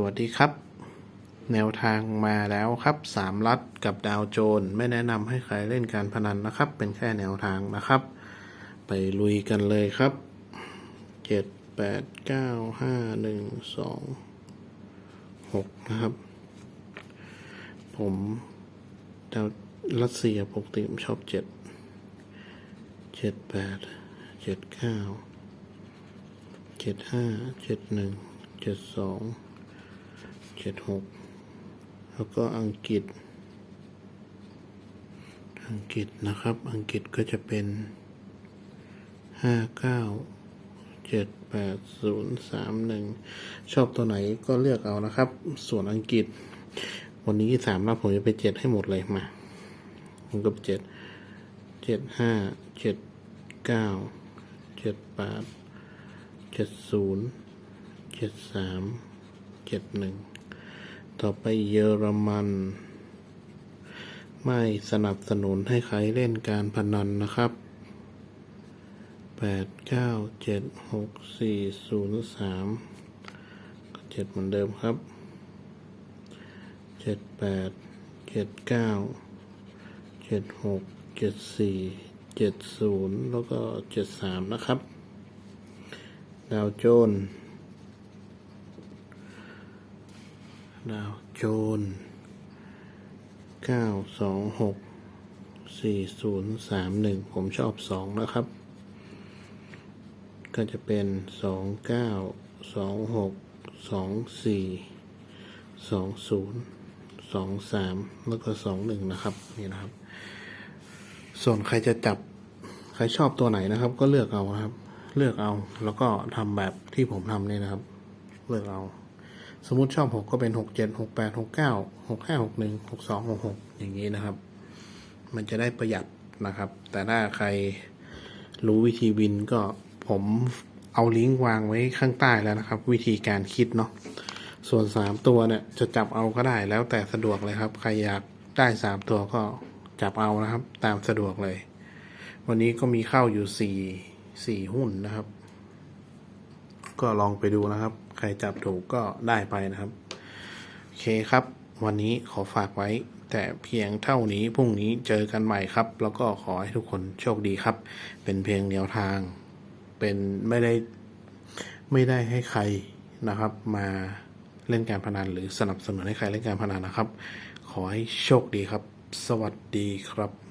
สวัสดีครับ แนวทางมาแล้วครับสามลัดกับดาวโจน ไม่แนะนำให้ใครเล่นการพนันนะครับ เป็นแค่แนวทางนะครับ ไปลุยกันเลยครับเจ็ดแปดเก้าห้าหนึ่งสองหกนะครับ ผมดาวรัสเซียปกติผมชอบเจ็ดเจ็ดแปดเจ็ดเก้าเจ็ดห้าเจ็ดหนึ่งเจ็ดสอง เจ็ดหกแล้วก็อังกฤษ อังกฤษนะครับ อังกฤษก็จะเป็นห้าเก้าเจ็ดแปดศูนย์สามหนึ่งชอบตัวไหนก็เลือกเอานะครับ ส่วนอังกฤษ วันนี้สามรับผมจะไปเจ็ดให้หมดเลยมาผมก็เจ็ดเจ็ดห้าเจ็ดเก้าเจ็ดแปดเจ็ดศูนย์เจ็ดสามเจ็ดหนึ่ง ต่อไปเยอรมัน ไม่สนับสนุนให้ใครเล่นการพนันนะครับแปดเก้าเจ็ดหกสี่ศูนย์สามเจ็ดเหมือนเดิมครับเจ็ดแปดเจ็ดเก้าเจ็ดหกเจ็ดสี่เจ็ดศูนย์แล้วก็เจ็ดสามนะครับ ดาวโจนส์ ดาวโจนเก้าสองหกสี่ศูนย์สามหนึ่งผมชอบสองนะครับ ก็จะเป็นสองเก้าสองหกสองสี่สองศูนย์สองสามแล้วก็สองหนึ่งนะครับนี่นะครับ ส่วนใครจะจับใครชอบตัวไหนนะครับ ก็เลือกเอานะครับ เลือกเอาแล้วก็ทำแบบที่ผมทำนี่นะครับ เลือกเอา สมมุติชอบหกก็เป็นหกเจ็ดหกแปดหกเก้าหกห้าหกหนึ่งหกสองหกหกอย่างนี้นะครับ มันจะได้ประหยัดนะครับ แต่ถ้าใครรู้วิธีวินก็ผมเอาลิงก์วางไว้ข้างใต้แล้วนะครับ วิธีการคิดเนาะส่วนสามตัวเนี่ยจะจับเอาก็ได้แล้วแต่สะดวกเลยครับ ใครอยากได้สามตัวก็จับเอานะครับ ตามสะดวกเลย วันนี้ก็มีเข้าอยู่สี่สี่หุ้นนะครับ ก็ลองไปดูนะครับ ใครจับถูกก็ได้ไปนะครับ โอเคครับ วันนี้ขอฝากไว้ แต่เพียงเท่านี้พรุ่งนี้เจอกันใหม่ครับ แล้วก็ขอให้ทุกคนโชคดีครับ เป็นเพียงแนวทาง เป็นไม่ได้ไม่ได้ให้ใครนะครับ มาเล่นการพนันหรือสนับสนุนให้ใครเล่นการพนันนะครับ ขอให้โชคดีครับ สวัสดีครับ